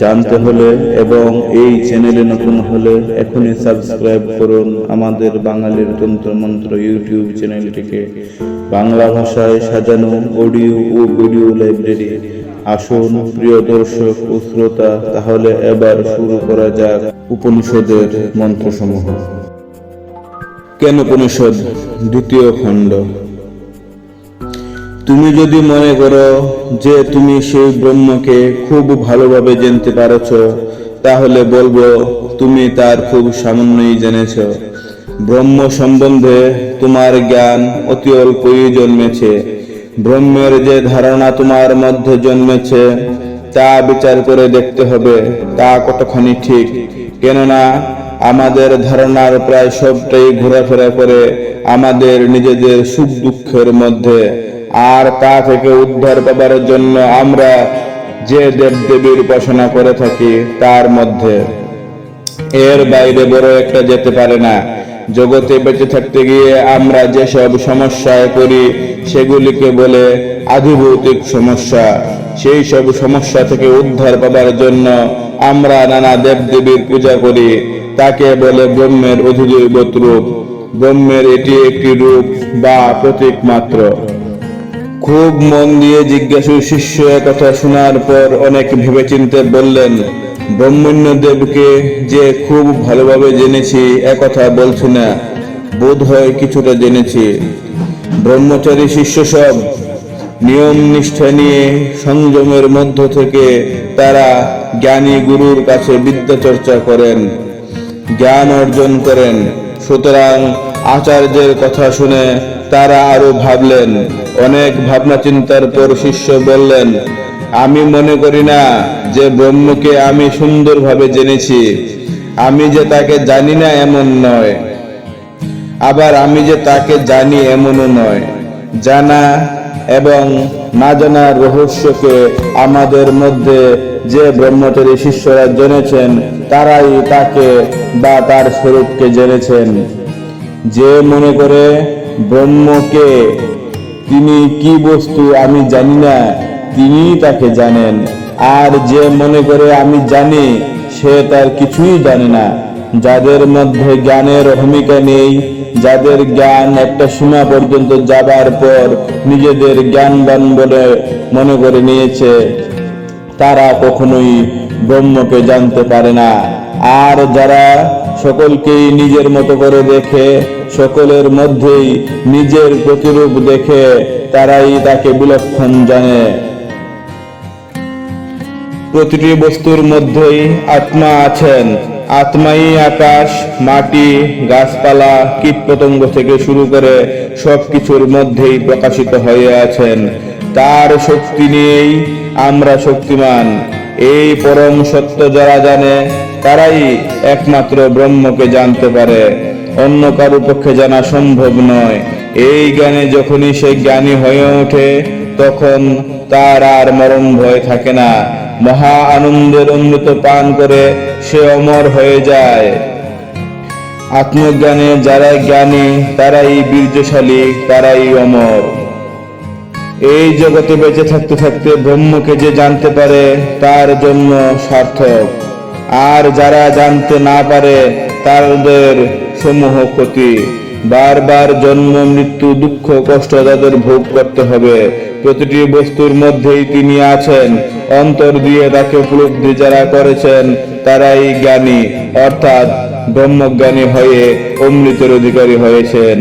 জানতে হলে এবং এই চ্যানেলে নতুন হলে এখনই সাবস্ক্রাইব করুন আমাদের বাঙালির তন্ত্র মন্ত্র ইউটিউব চ্যানেলটিকে। বাংলা ভাষায় সাজানো অডিও ও ভিডিও লাইব্রেরি। আসুন প্রিয় দর্শক ও শ্রোতা, তাহলে এবার শুরু করা যাক উপনিষদের মন্ত্রসমূহ। কেন উপনিষদ দ্বিতীয় খণ্ড? তুমি যদি মনে করো যে তুমি সেই ব্রহ্মকে খুব ভালোভাবে জানতে পারছ, তাহলে বলব তুমি তার খুব সামান্যই জেনেছ। ব্রহ্ম সম্বন্ধে তোমার জ্ঞান অতি অল্পই জন্মেছে। ব্রহ্মের যে ধারণা তোমার মধ্যে জন্মেছে, তা বিচার করে দেখতে হবে, তা কতখানি ঠিক। কেননা, আমাদের ধারণার প্রায় সবটাই ঘোরাফেরা করে আমাদের নিজেদের সুখ দুঃখের মধ্যে। আর তা থেকে উদ্ধার পাবার জন্য আমরা যে দেবদেবীর উপাসনা করে থাকি, তার মধ্যে। এর বাইরে বড় একটা যেতে পারে না। জগতে বেঁচে থাকতে গিয়ে আমরা যেসব সমস্যায় করি সেগুলিকে বলে আধিভৌতিক সমস্যা। সেই সব সমস্যা থেকে উদ্ধার পাবার জন্য আমরা নানা দেবদেবীর পূজা করি। তাকে বলে ব্রহ্মের অধিদৈবত রূপ। ব্রহ্মের এটি একটি রূপ বা প্রতীক মাত্র। খুব মন দিয়ে জিজ্ঞাসু শিষ্য কথা শোনার পর অনেক ভেবেচিন্তে বললেন ব্রহ্মণ্য দেবকে যে খুব ভালোভাবে জেনেছি, একথা বলছি না। বোধ হয় কিছুটা জেনেছি। ব্রহ্মচারী শিষ্য সব নিয়ম নিষ্ঠা নিয়ে সংযমের মধ্য থেকে তারা জ্ঞানী গুরুর কাছে বিদ্যা চর্চা করেন, জ্ঞান অর্জন করেন। সুতরাং আচার্যের কথা শুনে তারা আরও ভাবলেন অনেক ভাবনা চিন্তার পর শিষ্য বললেন, আমি মনে করি না যে ব্রহ্মকে আমি সুন্দরভাবে জেনেছি। আমি যে তাকে জানি না এমন নয়। আবার আমি যে তাকে জানি এমনও নয়। জানা এবং না জানার রহস্যকে আমাদের মধ্যে যে ব্রহ্মচারী শিষ্যরা জেনেছেন, তারাই তাকে বা তার স্বরূপকে জেনেছেন। যে মনে করে ব্রহ্মকে তিনি কি বস্তু আমি জানি না তিনি তাকে জানেন। আর যে মনে করে আমি জানি, সে তার কিছুই জানে না। যাদের মধ্যে জ্ঞানের ভূমিকা নেই, যাদের জ্ঞান একটা সীমা পর্যন্ত যাবার পর নিজেদের জ্ঞানবান বলে মনে করে নিয়েছে, তারা কখনোই ব্রহ্মকে জানতে পারে না। আর যারা সকলকেই নিজের মতো করে দেখে সকলের মধ্যেই নিজের প্রতিরূপ দেখে তারাই তাকে বিলক্ষণ জানে। প্রতিটি বস্তুর মধ্যেই আত্মা আছেন। আত্মাই আকাশ, মাটি, গাছপালা, কীটপতঙ্গ থেকে শুরু করে সবকিছুর মধ্যেই প্রকাশিত হয়ে আছেন। তার শক্তি নিয়েই আমরা শক্তিমান। এই পরম সত্য যারা জানে, তারাই একমাত্র ব্রহ্মকে জানতে পারে। অন্য কারও পক্ষে জানা সম্ভব নয়। এই জ্ঞানে যখনই সে জ্ঞানী হয়ে ওঠে, তখন তার আর মরণ ভয় থাকে না। মহা আনন্দের অমৃত পান করে সে অমর হয়ে যায়। আত্মজ্ঞানে যারা জ্ঞানী, তারাই বীর্যশালী, তারাই অমর। এই জগতে বেঁচে থাকতে থাকতে ব্রহ্মকে যে জানতে পারে, তার জন্য সার্থক। আর যারা জানতে না পারে, তাদের সমূহ ক্ষতি। বারবার জন্ম, মৃত্যু, দুঃখ, কষ্ট তাদের ভোগ করতে হবে, প্রতিটি বস্তুর মধ্যেই তিনি আছেন। অন্তর দিয়ে তাকে উপলব্ধি যারা করেছেন, তারাই জ্ঞানী, অর্থাৎ ব্রহ্মজ্ঞানী হয়ে অমৃতের অধিকারী হয়েছেন।